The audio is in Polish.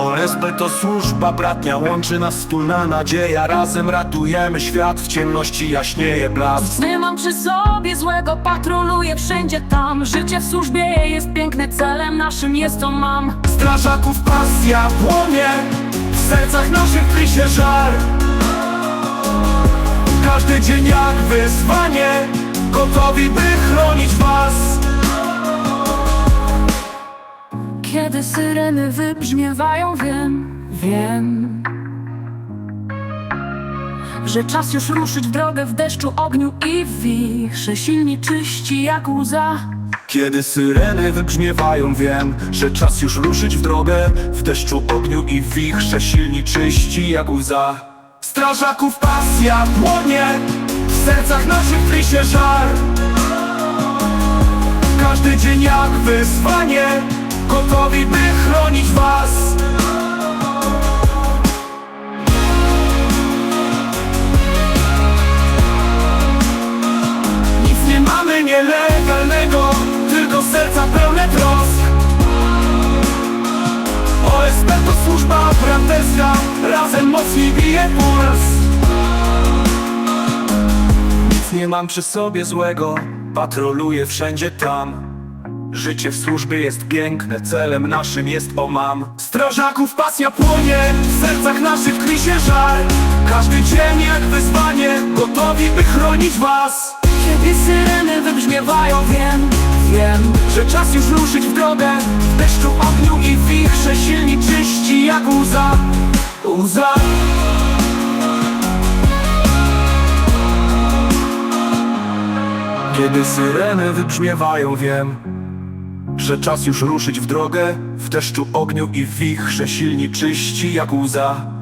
OSB to służba bratnia, łączy nas wspólna nadzieja. Razem ratujemy świat, w ciemności jaśnieje blask. Nie mam przy sobie złego, patroluję wszędzie tam. Życie w służbie jest piękne, celem naszym jest to mam. Strażaków pasja płonie W sercach naszych tli się żar. Każdy dzień jak wyzwanie Gotowi by chronić was Kiedy syreny wybrzmiewają, wiem, wiem Że czas już ruszyć w drogę w deszczu, ogniu i wichrze Silni czyści jak łza. Kiedy syreny wybrzmiewają wiem Że czas już ruszyć w drogę W deszczu, ogniu i wichrze. Silni czyści jak łza. Strażaków pasja płonie W sercach naszych tli się żar. Każdy dzień jak wyzwanie Gotowi by chronić was. Nic nie mamy nielegalnego Tylko serca pełne trosk. OSP to służba braterska Razem mocniej bije puls. Nic nie mam przy sobie złego Patroluję wszędzie tam Życie w służbie jest piękne, celem naszym jest omam. Strażaków pasja płonie, w sercach naszych tkwi się żar. Każdy dzień jak wyzwanie, gotowi by chronić was. Kiedy syreny wybrzmiewają, wiem, wiem Że czas już ruszyć w drogę. W deszczu, ogniu i wichrze Silni, czyści jak łza. Łza. Kiedy syreny wybrzmiewają wiem Że czas już ruszyć w drogę. W deszczu, ogniu i wichrze Silni, czyści jak łza